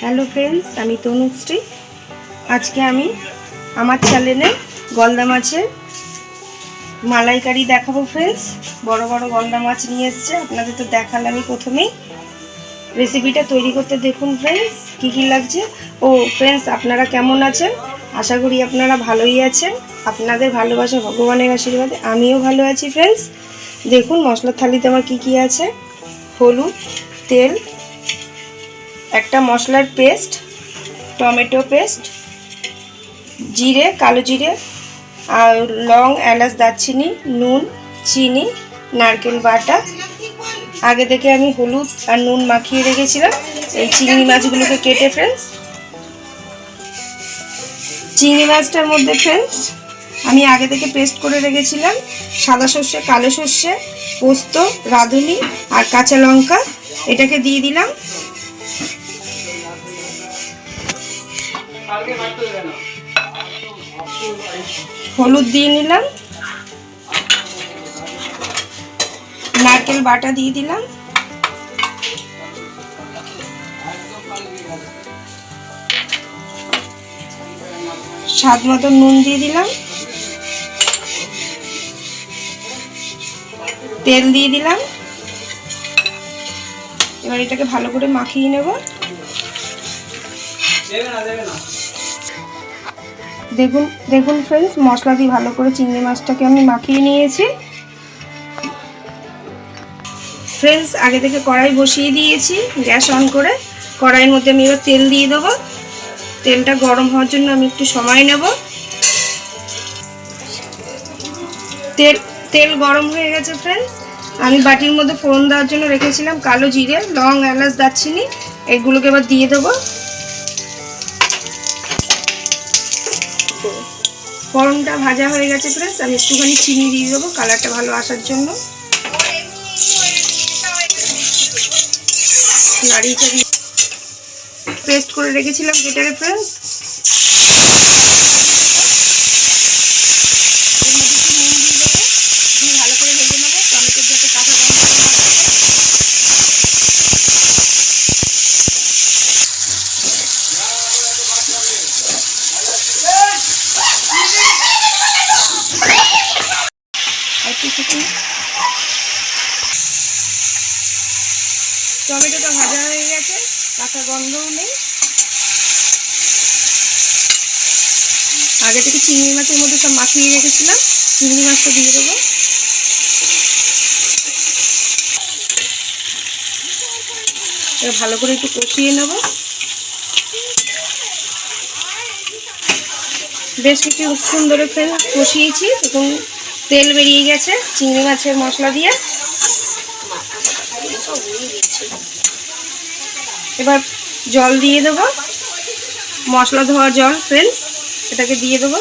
Hello friends আমি তনুশ্রী আজকে আমি আমার চ্যানেলে গলদা মাছের মালাইকারি দেখাবো ফ্রেন্ডস বড় বড় গলদা মাছ নিয়ে এসছে। আপনাদের তো দেখালামই প্রথমেই। রেসিপিটা তৈরি করতে দেখুন ফ্রেন্ডস কী কী লাগছে। ও ফ্রেন্ডস আপনারা কেমন আছেন? আশা করি আপনারা ভালোই আছেন। আপনাদের ভালোবাসা ভগবানের আশীর্বাদে আমিও ভালো আছি ফ্রেন্ডস দেখুন মশলার থালিতে আমার কী কী আছে। হলুদ তেল, একটা মশলার পেস্ট, টমেটো পেস্ট, জিরে, কালো জিরে, আর লং এলাচ, দারচিনি, নুন, চিনি, নারকেল বাটা। আগে থেকে আমি হলুদ আর নুন মাখিয়ে রেখেছিলাম। এই চিংড়ি মাছগুলোকে কেটে ফ্রেন্ডস চিংড়ি মাছটার মধ্যে ফ্রেন্ডস আমি আগে থেকে পেস্ট করে রেখেছিলাম। সাদা সর্ষে, কালো সর্ষে, পোস্ত, রাঁধুনি আর কাঁচা লঙ্কা। এটাকে দিয়ে দিলাম। হলুদ দিয়ে নিলাম। নারকেল বাটা দিয়ে দিলাম। স্বাদ মতো নুন দিয়ে দিলাম। তেল দিয়ে দিলাম। এবার এটাকে ভালো করে মাখিয়ে নেব। দেখুন দেখুন ফ্রেন্ডস মশলা দিয়ে ভালো করে চিংড়ি মাছটাকে আমি মাখিয়ে নিয়েছি। ফ্রেন্ডস আগে থেকে কড়াই বসিয়ে দিয়েছি, গ্যাস অন করে। কড়াইয়ের মধ্যে আমি এবার তেল দিয়ে দেবো। তেলটা গরম হওয়ার জন্য আমি একটু সময় নেব। তেল তেল গরম হয়ে গেছে ফ্রেন্ডস আমি বাটির মধ্যে ফোড়ন দেওয়ার জন্য রেখেছিলাম কালো জিরে, লং, এলাচ, দারচিনি, এগুলোকে এবার দিয়ে দেবো। ফোড়নটা ভাজা হয়ে গেছে ফ্রেন্ডস আমি একটুখানি চিনি দিয়ে দেবো কালারটা ভালো আসার জন্য। চাড়িয়ে পেস্ট করে রেখেছিলাম কেটারে ফ্রেন্ডস ভালো করে ভেজে নেব টমেটোর যাতে কাঁচা গন্ধ না থাকে। আর একটু শুকনো টমেটোটা ভাজা হয়ে গেছে কাঁচা গন্ধও নেই। আগে থেকে চিংড়ি মাছের মধ্যে সব মাখিয়ে রেখেছিলাম, চিংড়ি মাছটা দিয়ে দেবো। ভালো করে একটু কষিয়ে নেব। বেশ কিছুক্ষণ ধরে ফ্রেন্ড কষিয়েছি, এবং তেল বেরিয়ে গেছে চিংড়ি মাছের মশলা দিয়ে। এবার জল দিয়ে দেবো। মশলা ধোয়া জল ফ্রেন্ডস এটাকে দিয়ে দেবো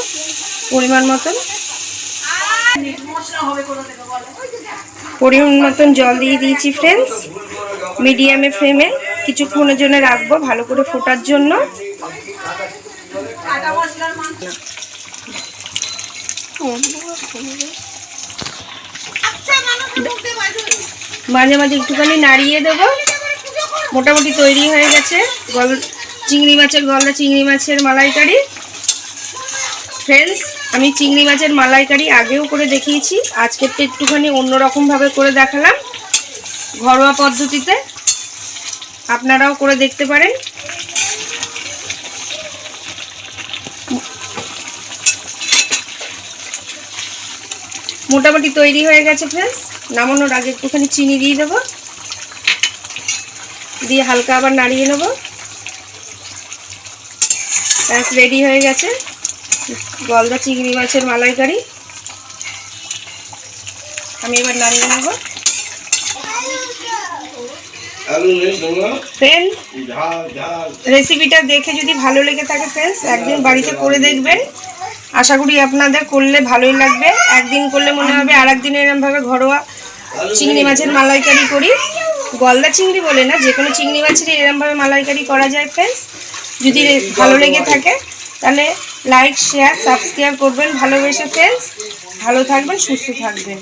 পরিমাণ মতন। পরিমাণ মতন জল দিয়ে দিয়েছি ফ্রেন্ডস মিডিয়ামে ফ্লেমে কিছুক্ষণের জন্য রাখব ভালো করে ফোটার জন্য। মাঝে মাঝে একটুখানি নাড়িয়ে দেবো। মোটামুটি তৈরি হয়ে গেছে। গল চিংড়ি মাছের গলদা চিংড়ি মাছের মালাইকারি। ফ্রেন্ডস আমি চিংড়ি মাছের মালাইকারি আগেও করে দেখিয়েছি আজকে তো একটুখানি অন্যরকমভাবে করে দেখালাম। ঘরোয়া পদ্ধতিতে আপনারাও করে দেখতে পারেন। মোটামুটি তৈরি হয়ে গেছে ফ্রেন্ডস নামানোর আগে একটুখানি চিনি দিয়ে দেবো। দিয়ে হালকা আবার নাড়িয়ে নেব। ব্যাস রেডি হয়ে গেছে। গলদা চিংড়ি মাছের মালাইকারি। আমি এবার নাড়িয়ে নেব। ফ্রেন্ড রেসিপিটা দেখে যদি ভালো লেগে থাকে ফ্রেন্ডস একদিন বাড়িতে করে দেখবেন। আশা করি আপনাদের করলে ভালোই লাগবে। একদিন করলে মনে হবে আর একদিন এরমভাবে ঘরোয়া চিংড়ি মাছের মালাইকারি করি। গলদা চিংড়ি বলে না যে কোনো চিংড়ি মাছের এরমভাবে মালাইকারি করা যায় ফ্রেন্ডস যদি ভালো লেগে থাকে, তাহলে লাইক শেয়ার সাবস্ক্রাইব করবেন। ভালোবেসে ফ্রেন্ডস ভালো থাকবেন, সুস্থ থাকবেন।